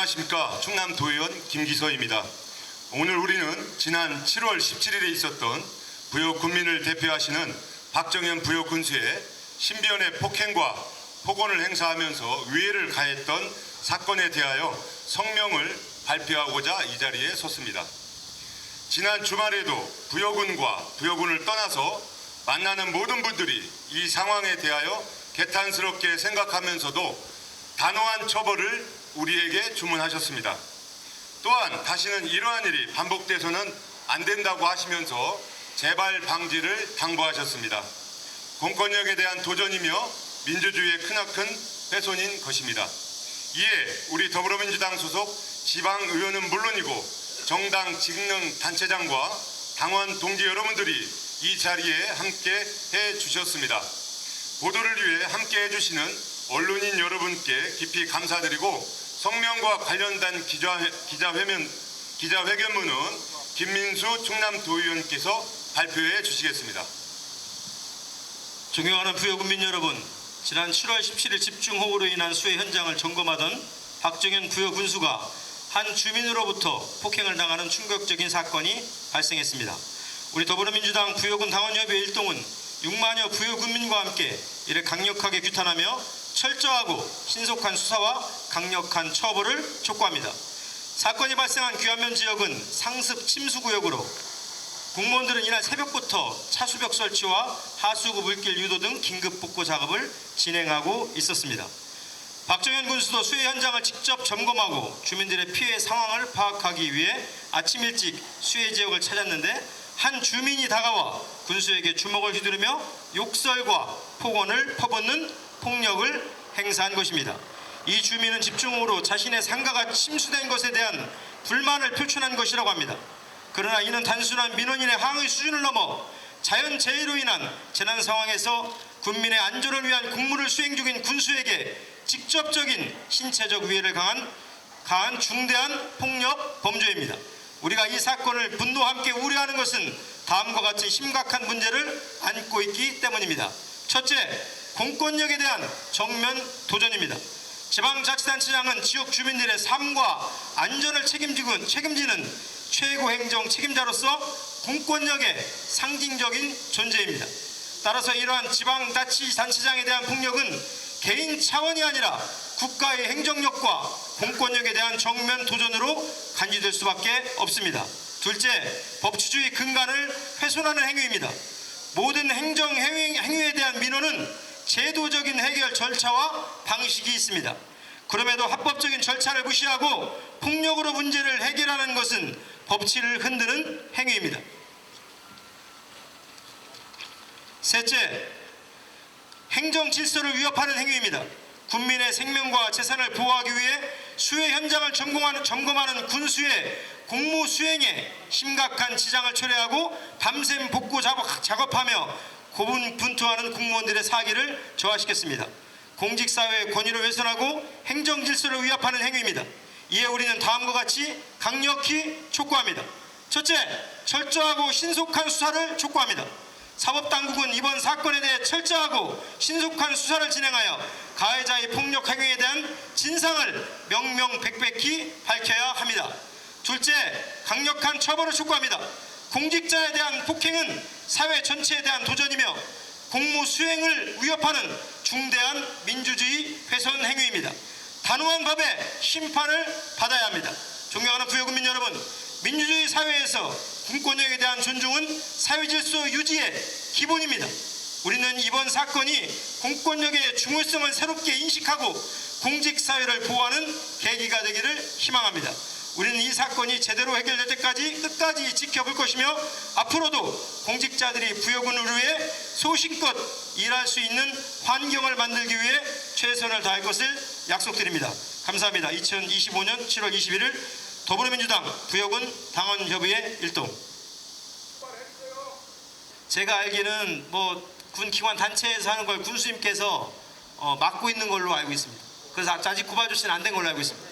안녕하십니까 충남 도의원 김기서입니다. 오늘 우리는 지난 7월 17일에 있었던 부여 군민을 대표하시는 박정현 부여 군수의 신변의 폭행과 폭언을 행사하면서 위해를 가했던 사건에 대하여 성명을 발표하고자 이 자리에 섰습니다. 지난 주말에도 부여군과 부여군을 떠나서 만나는 모든 분들이 이 상황에 대하여 개탄스럽게 생각하면서도 단호한 처벌을 우리에게 주문하셨습니다. 또한 다시는 이러한 일이 반복돼서는 안 된다고 하시면서 재발 방지를 당부하셨습니다. 공권력에 대한 도전이며 민주주의의 크나큰 훼손인 것입니다. 이에 우리 더불어민주당 소속 지방 의원은 물론이고 정당 직능 단체장과 당원 동지 여러분들이 이 자리에 함께 해 주셨습니다. 보도를 위해 함께 해주시는 언론인 여러분께 깊이 감사드리고 성명과 관련된 기자회, 기자회면, 기자회견문은 김민수 충남도의원께서 발표해 주시겠습니다. 존경하는 부여군민 여러분, 지난 7월 17일 집중호우로 인한 수해 현장을 점검하던 박정현 부여군수가 한 주민으로부터 폭행을 당하는 충격적인 사건이 발생했습니다. 우리 더불어민주당 부여군 당원협의회 일동은 6만여 부여군민과 함께 이를 강력하게 규탄하며 철저하고 신속한 수사와 강력한 처벌을 촉구합니다. 사건이 발생한 귀안면 지역은 상습 침수 구역으로 공무원들은 이날 새벽부터 차수벽 설치와 하수구 물길 유도 등 긴급 복구 작업을 진행하고 있었습니다. 박정현 군수도 수해 현장을 직접 점검하고 주민들의 피해 상황을 파악하기 위해 아침 일찍 수해 지역을 찾았는데 한 주민이 다가와 군수에게 주먹을 휘두르며 욕설과 폭언을 퍼붓는 폭력을 행사한 것입니다. 이 주민은 집중호우로 자신의 상가가 침수된 것에 대한 불만을 표출한 것이라고 합니다. 그러나 이는 단순한 민원인의 항의 수준을 넘어 자연재해로 인한 재난 상황에서 군민의 안전을 위한 국무를 수행 중인 군수에게 직접적인 신체적 위해를 가한, 가한 중대한 폭력 범죄입니다. 우리가 이 사건을 분노와 함께 우려하는 것은 다음과 같은 심각한 문제를 안고 있기 때문입니다. 첫째, 공권력에 대한 정면 도전입니다. 지방자치단체장은 지역 주민들의 삶과 안전을 책임지고 책임지는 최고 행정 책임자로서 공권력의 상징적인 존재입니다. 따라서 이러한 지방자치단체장에 대한 폭력은 개인 차원이 아니라 국가의 행정력과 공권력에 대한 정면 도전으로 간주될 수밖에 없습니다. 둘째, 법치주의 근간을 훼손하는 행위입니다. 모든 행정 행위, 행위에 대한 민원은 제도적인 해결 절차와 방식이 있습니다. 그럼에도 합법적인 절차를 무시하고 폭력으로 문제를 해결하는 것은 법치를 흔드는 행위입니다. 셋째, 행정 질서를 위협하는 행위입니다. 국민의 생명과 재산을 보호하기 위해 수해 현장을 점검하는, 점검하는 군수의 공무 수행에 심각한 지장을 초래하고 밤샘 복구 작업, 작업하며 고분분투하는 공무원들의 사기를 저하시켰습니다. 공직사회의 권위를 훼손하고 행정질서를 위협하는 행위입니다. 이에 우리는 다음과 같이 강력히 촉구합니다. 첫째, 철저하고 신속한 수사를 촉구합니다. 사법당국은 이번 사건에 대해 철저하고 신속한 수사를 진행하여 가해자의 폭력 행위에 대한 진상을 명명백백히 밝혀야 합니다. 둘째, 강력한 처벌을 촉구합니다. 공직자에 대한 폭행은 사회 전체에 대한 도전이며 공무 수행을 위협하는 중대한 민주주의 훼손 행위입니다. 단호한 법의 심판을 받아야 합니다. 존경하는 부여국민 여러분, 민주주의 사회에서 공권력에 대한 존중은 사회 질서 유지의 기본입니다. 우리는 이번 사건이 공권력의 중요성을 새롭게 인식하고 공직 사회를 보호하는 계기가 되기를 희망합니다. 우리는 이 사건이 제대로 해결될 때까지 끝까지 지켜볼 것이며 앞으로도 공직자들이 부여군을 위해 소신껏 일할 수 있는 환경을 만들기 위해 최선을 다할 것을 약속드립니다. 감사합니다. 2025년 7월 21일 더불어민주당 부여군 당원협의회 일동 제가 알기는 뭐 군 기관 단체에서 하는 걸 군수님께서 어, 맡고 있는 걸로 알고 있습니다. 그래서 아직 구바조치는 안 된 걸로 알고 있습니다.